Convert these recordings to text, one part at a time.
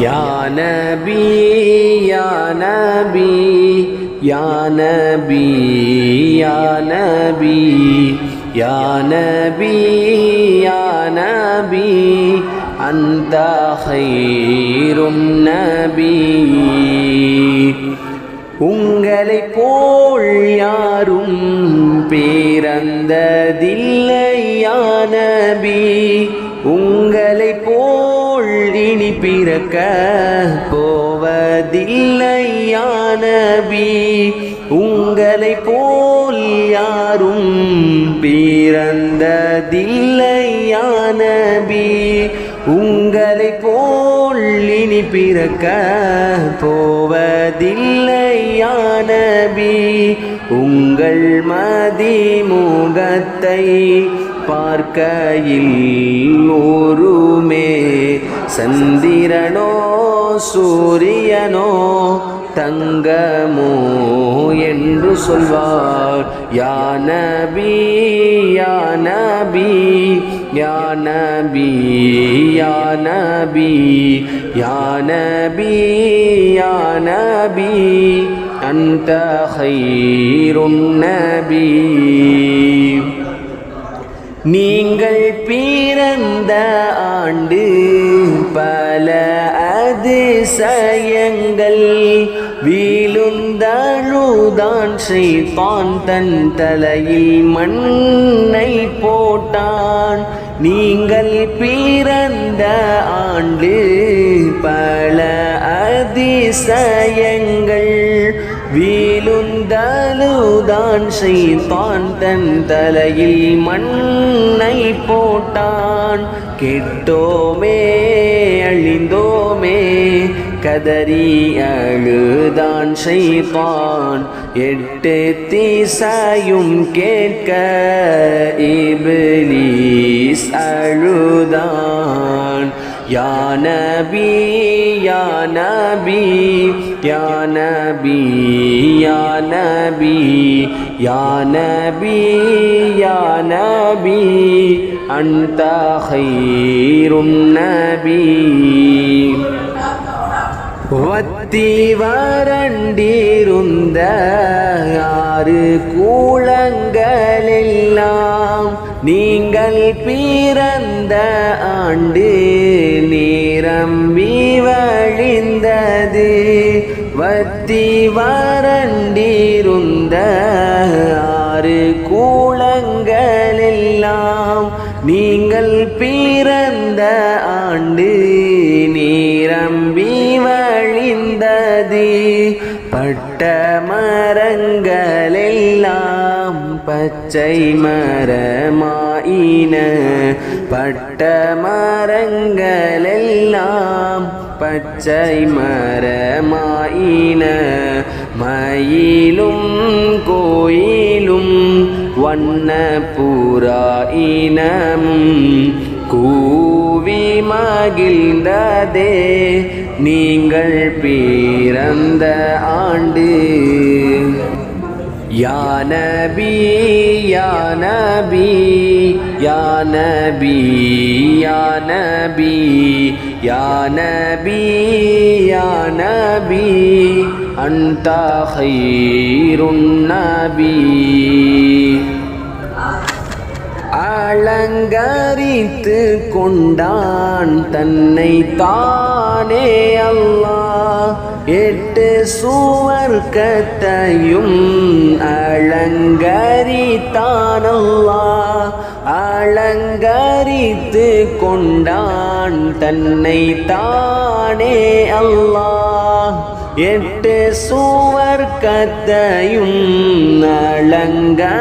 يا نبي يا نبي يا نبي يا نبي يا نبي يا نبي أنت خير النبي உங்களை போல் யாரும் பிறந்ததில்லையா நபி பிறக்க போவதில்லை யானபி உங்களை போல் யாரும் பிறந்ததில்லை யானபி உங்களை போல் இனி பிறக்க போவதில்லை யானபி உங்கள் மதிமுகத்தை பார்க்கையில் ஒருமே சந்திரனோ சூரியனோ தங்கமோ என்று சொல்வார். யானபி யானபி யானபி யானபி யானபி யானபி அந்த நபி. நீங்கள் பிறந்த ஆண்டு பல அதிசயங்கள் வீழுந்தழுதான் செய்தான் தன் தலையில் மண்ணை போட்டான். நீங்கள் பிறந்த ஆண்டு பல அதிசயங்கள் வீழுந்தழுதான் செய்தான் தன் தலையில் மண்ணை போட்டான். கெட்டோமே அழிந்தோமே கதறி அழுதான் செய்தான் எட்டு திசையும் கேட்க இபிலிஸ் அழுதான். யா நபி யா நபி யா நபி யா நபி யா நபி யா நபி. أنت خير النبي. வத்தி வறண்டிருந்த ஆறு கூலங்களெல்லாம் நீங்கள் பிறந்த ஆண்டு நீரம்பி வழிந்தது வத்தி வர நீங்கள் பிறந்த ஆண்டு நீரம்பி வழிந்தது. பட்ட மரங்களெல்லாம் பச்சை மரமாயின. பட்ட மரங்களெல்லாம் பச்சை மரமாயின. மயிலும் கோயிலும் வண்ண புறாயினமும் கூவி மகிழ்ந்ததே நீங்கள் பிறந்த ஆண்டு. يا نبي يا نبي يا نبي يا نبي يا نبي يا نبي أنت خير النبي அலங்கரித்து கொண்டான் தன்னை தானே அல்லாஹ் எட்டு சுவர்க்கத்தையும் அலங்கரித்தான் அல்லாஹ் அலங்கரித்து கொண்டான் தன்னை தானே அல்லாஹ் எட்டு சுவர்க்கத்தையும் அலங்கரித்தான்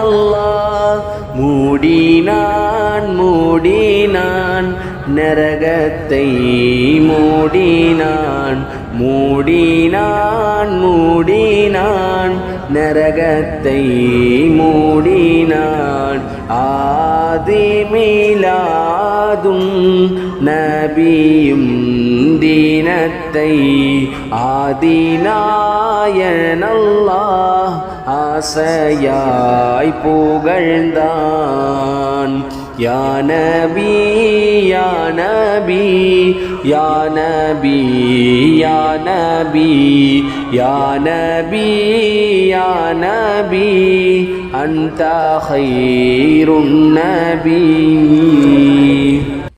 அல்லாஹ் மூடினான் மூடினான் நரகத்தை மூடினான் மூடினான் மூடினான். நரகத்தை மூடினான். ஆதிமிலாதும் நபியும் தீனத்தை ஆதிநாயனல்லா ஆசையாய் புகழ்ந்தான். يا نبي يا نبي يا نبي يا نبي يا نبي يا نبي أنت خير النبي.